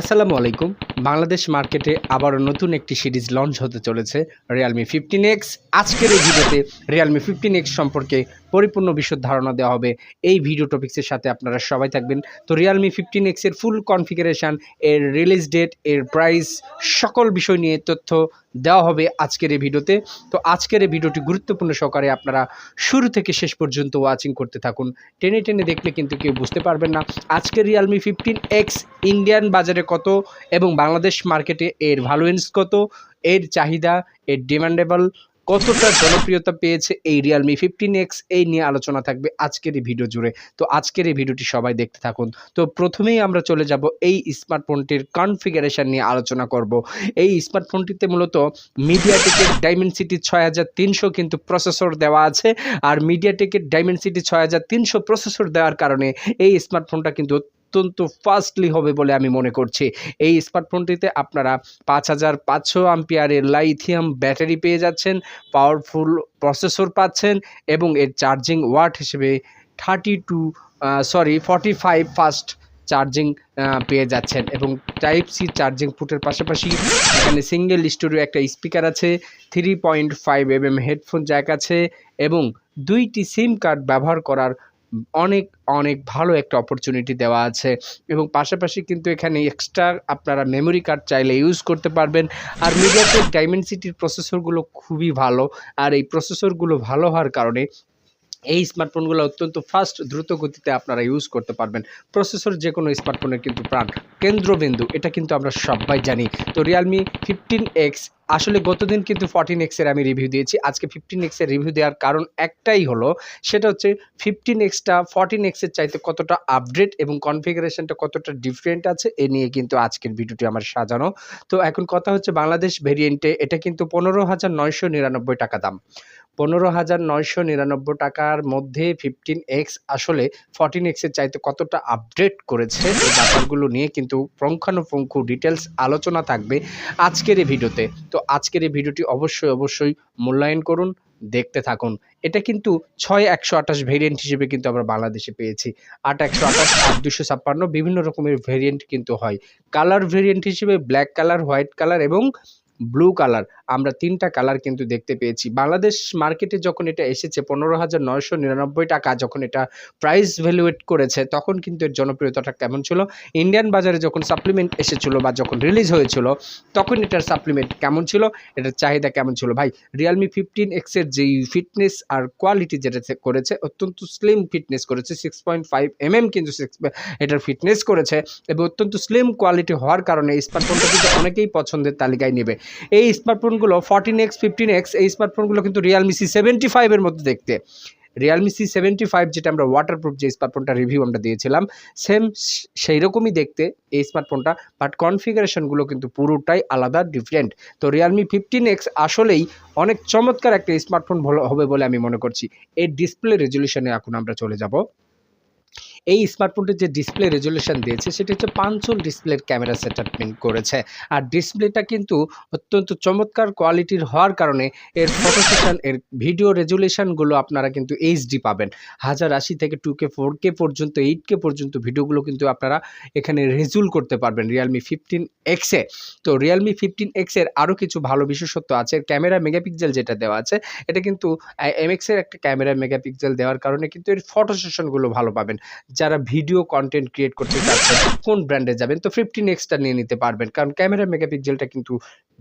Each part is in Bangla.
আসসালামু আলাইকুম। বাংলাদেশ মার্কেটে আবারও নতুন একটি সিরিজ লঞ্চ হতে চলেছে রিয়ালমি ফিফটিন এক্স আজকের এই ভিডিওতে রিয়ালমি ফিফটিন এক্স সম্পর্কে পরিপূর্ণ বিশদ ধারণা দেওয়া হবে। এই ভিডিও টপিক্সের সাথে আপনারা সবাই থাকবেন। তো রিয়ালমি ফিফটিন এক্সের ফুল কনফিগারেশান এর রিলিজ ডেট এর প্রাইস সকল বিষয় নিয়ে তথ্য দেওয়া হবে আজকের এই ভিডিওতে। তো আজকের এই ভিডিওটি গুরুত্বপূর্ণ সহকারে আপনারা শুরু থেকে শেষ পর্যন্ত ওয়াচিং করতে থাকুন। টেনে টেনে দেখলে কিন্তু কেউ বুঝতে পারবেন না আজকের রিয়েলমি ফিফটিন এক্স ইন্ডিয়ান বাজারে কত এবং বাংলাদেশ মার্কেটে এর ভ্যালুয়েন্স কত, এর চাহিদা, এর ডিমান্ডেবল কতটা জনপ্রিয়তা পেয়েছে এই রিয়েলমি ফিফটিন এক্স এই নিয়ে আলোচনা থাকবে আজকের এই ভিডিও জুড়ে। তো আজকের এই ভিডিওটি সবাই দেখতে থাকুন। তো প্রথমেই আমরা চলে যাব এই স্মার্টফোনটির কনফিগারেশন নিয়ে আলোচনা করব। এই স্মার্টফোনটিতে মূলত মিডিয়াটেকের ডাইমেনসিটি ছয় হাজার তিনশো কিন্তু প্রসেসর দেওয়া আছে। আর মিডিয়াটেকের ডাইমেনসিটি ছয় হাজার তিনশো প্রসেসর দেওয়ার কারণে এই স্মার্টফোনটা কিন্তু অত্যন্ত ফাস্টলি হবে বলে আমি মনে করছি। এই স্মার্টফোনটিতে আপনারা পাঁচ হাজার পাঁচশো আম্পিয়ারের লাইথিয়াম ব্যাটারি পেয়ে যাচ্ছেন, পাওয়ারফুল প্রসেসর পাচ্ছেন এবং এর চার্জিং ওয়াট হিসেবে thirty two sorry, forty five fast charging পেয়ে যাচ্ছেন এবং টাইপ সি চার্জিং পুটের পাশাপাশি এখানে সিঙ্গেল স্টোরিও একটা স্পিকার আছে, three point five M headphone jack আছে এবং দুইটি সিম কার্ড ব্যবহার করার অনেক অনেক ভালো একটা অপরচুনিটি দেওয়া আছে এবং পাশাপাশি কিন্তু এখানে এক্সট্রা আপনারা মেমোরি কার্ড চাইলে ইউজ করতে পারবেন। আর মিডিয়াটেক ডাইমেনসিটির প্রসেসরগুলো খুবই ভালো। আর এই প্রসেসরগুলো ভালো হওয়ার কারণে এই স্মার্টফোনগুলো অত্যন্ত ফাস্ট দ্রুত গতিতে আপনারা ইউজ করতে পারবেন। প্রসেসর যে কোনো স্মার্টফোনের কিন্তু প্রাণ। কেন্দ্রবিন্দু, এটা কিন্তু আমরা সবাই জানি। তো রিয়ালমি ফিফটিন এক্স আসলে গতদিন কিন্তু ফর্টিন এক্সের আমি রিভিউ দিয়েছি। আজকে ফিফটিন এক্সের রিভিউ দেওয়ার কারণ একটাই হলো, সেটা হচ্ছে ফিফটিন এক্সটা ফর্টিন এক্সের চাইতে কতটা আপডেট এবং কনফিগারেশনটা কতটা ডিফারেন্ট আছে, এ নিয়ে কিন্তু আজকের ভিডিওটি আমার সাজানো। তো এখন কথা হচ্ছে বাংলাদেশ ভেরিয়েন্টে এটা কিন্তু পনেরো হাজার নয়শো নিরানব্বই টাকা দাম। পনেরো হাজার নয়শো নিরানব্বই টাকার মধ্যে ফিফটিন এক্স আসলে ফর্টিন এক্সের চাইতে কতটা আপডেট করেছে, এই ব্যাপারগুলো নিয়ে কিন্তু পুঙ্খানুপুঙ্খ ডিটেলস আলোচনা থাকবে আজকের এই ভিডিওতে তো আজকের এই ভিডিওটি অবশ্যই অবশ্যই মূল্যায়ন করুন, দেখতে থাকুন। এটা কিন্তু ছয় একশো আঠাশ ভেরিয়েন্ট হিসেবে কিন্তু আমরা বাংলাদেশে পেয়েছি। আট একশো আঠাশ, আট দুশো ছাপ্পান্ন বিভিন্ন রকমের ভেরিয়েন্ট কিন্তু হয়। কালার ভেরিয়েন্ট হিসেবে ব্ল্যাক কালার হোয়াইট কালার এবং ব্লু কালার আমরা তিনটা কালার কিন্তু দেখতে পেয়েছি। বাংলাদেশ মার্কেটে যখন এটা এসেছে, পনেরো হাজার নিরানব্বই টাকা যখন এটা প্রাইস ভ্যালুয়েট করেছে, তখন কিন্তু এর জনপ্রিয়তাটা কেমন ছিল? ইন্ডিয়ান বাজারে যখন সাপ্লিমেন্ট এসেছিল বা যখন রিলিজ হয়েছিল, তখন এটার সাপ্লিমেন্ট কেমন ছিল? এটার চাহিদা কেমন ছিল? ভাই রিয়েলমি ফিফটিন এক্সের যেই ফিটনেস আর কোয়ালিটি যেটা করেছে, অত্যন্ত স্লিম ফিটনেস করেছে সিক্স পয়েন্ট ফাইভ এমএম কিন্তু সিক্স এটার ফিটনেস করেছে এবং অত্যন্ত স্লিম কোয়ালিটি হওয়ার কারণে স্মার্টফোনটা কিন্তু অনেকেই পছন্দের তালিকায় নেবে। এই স্মার্টফোনগুলো ফর্টিন এক্স ফিফটিন এক্স এই স্মার্টফোনগুলো কিন্তু রিয়ালমি সি সেভেন্টি ফাইভের মতো দেখতে। রিয়ালমি সি সেভেন্টি ফাইভ যেটা আমরা ওয়াটারপ্রুফ যে স্মার্টফোনটা রিভিউ আমরা দিয়েছিলাম সেম সেই রকমই দেখতে এই স্মার্টফোনটা বাট কনফিগারেশনগুলো কিন্তু পুরোটাই আলাদা ডিফারেন্ট তো রিয়ালমি ফিফটিন এক্স আসলেই অনেক চমৎকার একটা স্মার্টফোন হবে বলে আমি মনে করছি। এর ডিসপ্লে রেজলিউশনে এখন আমরা চলে যাব। এই স্মার্টফোনটির যে ডিসপ্লে রেজলিউশন দিয়েছে, সেটা হচ্ছে পাঁচজন ডিসপ্লের ক্যামেরা সেটআপমেন্ট করেছে। আর ডিসপ্লেটা কিন্তু অত্যন্ত চমৎকার কোয়ালিটির হওয়ার কারণে এর ফটো সেশন এর ভিডিও রেজুলেশনগুলো আপনারা কিন্তু এইচডি পাবেন। হাজার আশি থেকে টু কে ফোর কে পর্যন্ত এইট কে পর্যন্ত ভিডিওগুলো কিন্তু আপনারা এখানে রেজুল করতে পারবেন রিয়েলমি ফিফটিন এক্সে তো রিয়েলমি ফিফটিন এক্সের আরও কিছু ভালো বিশেষত্ব আছে। ক্যামেরা মেগাপিক্সেল যেটা দেওয়া আছে, এটা কিন্তু এমএক্সের একটা ক্যামেরা মেগাপিক্সেল দেওয়ার কারণে কিন্তু এর ফটো সেশনগুলো ভালো পাবেন। যারা ভিডিও কন্টেন্ট ক্রিয়েট করতে চাচ্ছেন কোন ব্র্যান্ডে যাবেন? তো ফিফটিন এক্সটা নিয়ে নিতে পারবেন। কারণ ক্যামেরা মেগাপিক্সেলটা কিন্তু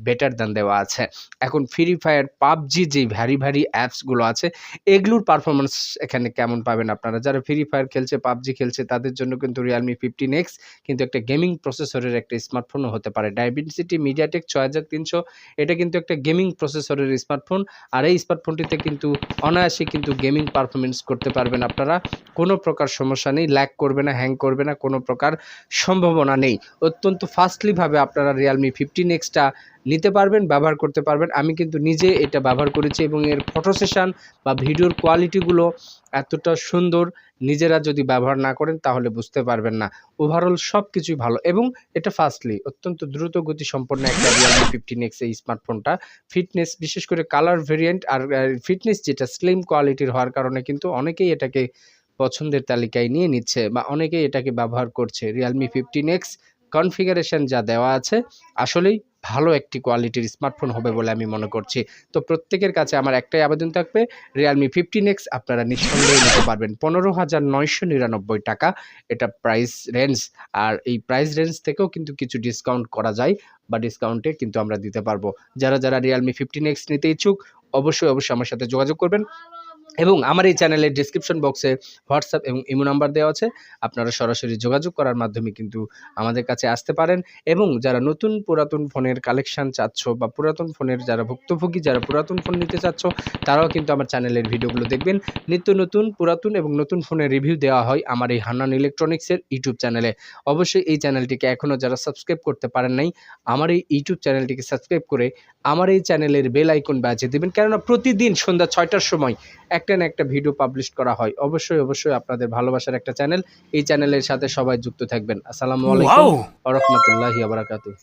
বেটার দান দেওয়া আছে। এখন ফ্রি ফায়ার পাবজি যে ভ্যারি ভ্যারি অ্যাপসগুলো আছে, এগুলোর পারফরমেন্স এখানে কেমন পাবেন আপনারা? যারা ফ্রি ফায়ার খেলছে পাবজি খেলছে, তাদের জন্য কিন্তু রিয়ালমি ফিফটিন এক্স কিন্তু একটা গেমিং প্রসেসরের একটা স্মার্টফোনও হতে পারে। ডায়াবেটিসিটি মিডিয়াটেক ছয় হাজার তিনশো, এটা কিন্তু একটা গেমিং প্রসেসরের স্মার্টফোন আর এই স্মার্টফোনটিতে কিন্তু অনায়াসে কিন্তু গেমিং পারফরমেন্স করতে পারবেন আপনারা। কোনো প্রকার সমস্যা নেই। ল্যাক করবে না হ্যাং করবে না, কোনো প্রকার সম্ভাবনা নেই। অত্যন্ত ফাস্টলিভাবে আপনারা রিয়ালমি ফিফটিন এক্সটা নিতে পারবেন, ব্যবহার করতে পারবেন। আমি কিন্তু নিজে এটা ব্যবহার করেছি এবং এর ফটো সেশন বা ভিডিওর কোয়ালিটিগুলো এতটা সুন্দর নিজেরা যদি ব্যবহার না করেন তাহলে বুঝতে পারবেন না। ওভারঅল সব কিছুই ভালো এবং এটা ফাস্টলি অত্যন্ত দ্রুত গতি সম্পন্ন একটা রিয়ালমি ফিফটিন এক্স এই স্মার্টফোনটা ফিটনেস বিশেষ করে কালার ভেরিয়েন্ট আর ফিটনেস যেটা স্লিম কোয়ালিটির হওয়ার কারণে কিন্তু অনেকেই এটাকে পছন্দের তালিকায় নিয়ে নিচ্ছে বা অনেকেই এটাকে ব্যবহার করছে। রিয়েলমি ফিফটিন এক্স কনফিগারেশন যা দেওয়া আছে, আসলেই ভালো একটি কোয়ালিটির স্মার্টফোন হবে বলে আমি মনে করছি। তো প্রত্যেকের কাছে আমার একটাই আবেদন থাকবে রিয়েলমি ফিফটিন এক্স আপনারা নিঃসন্দেহে নিতে পারবেন। পনেরো হাজার নয়শো নিরানব্বই টাকা এটা প্রাইস রেঞ্জ আর এই প্রাইস রেঞ্জ থেকেও কিন্তু কিছু ডিসকাউন্ট করা যায় বা ডিসকাউন্টে কিন্তু আমরা দিতে পারব। যারা যারা রিয়েলমি ফিফটিন এক্স নিতে ইচ্ছুক, অবশ্যই অবশ্যই আমার সাথে যোগাযোগ করবেন। এবং আমার এই চ্যানেলের ডিসক্রিপশন বক্সে হোয়াটসঅ্যাপ এবং ইমো নাম্বার দেওয়া আছে। আপনারা সরাসরি যোগাযোগ করার মাধ্যমে কিন্তু আমাদের কাছে আসতে পারেন এবং যারা নতুন পুরাতন ফোনের কালেকশান চাচ্ছ বা পুরাতন ফোনের যারা ভুক্তভোগী, যারা পুরাতন ফোন নিতে চাচ্ছ, তারাও কিন্তু আমার চ্যানেলের ভিডিওগুলো দেখবেন। নিত্য নতুন, পুরাতন এবং নতুন ফোনের রিভিউ দেওয়া হয় আমার এই হান্নান ইলেকট্রনিক্সের ইউটিউব চ্যানেলে অবশ্যই এই চ্যানেলটিকে এখনও যারা সাবস্ক্রাইব করতে পারেন নাই, আমার এই ইউটিউব চ্যানেলটিকে সাবস্ক্রাইব করে আমার এই চ্যানেলের বেল আইকন বাজিয়ে দেবেন। কেননা প্রতিদিন সন্ধ্যা ছয়টার সময় একটা না একটা ভিডিও পাবলিশ করা হয়। অবশ্যই অবশ্যই আপনাদের ভালোবাসার একটা চ্যানেল এই চ্যানেলের সাথে সবাই যুক্ত থাকবেন। আসসালামু আলাইকুম! ওয়া রাহমাতুল্লাহি ওয়া বারাকাতুহু।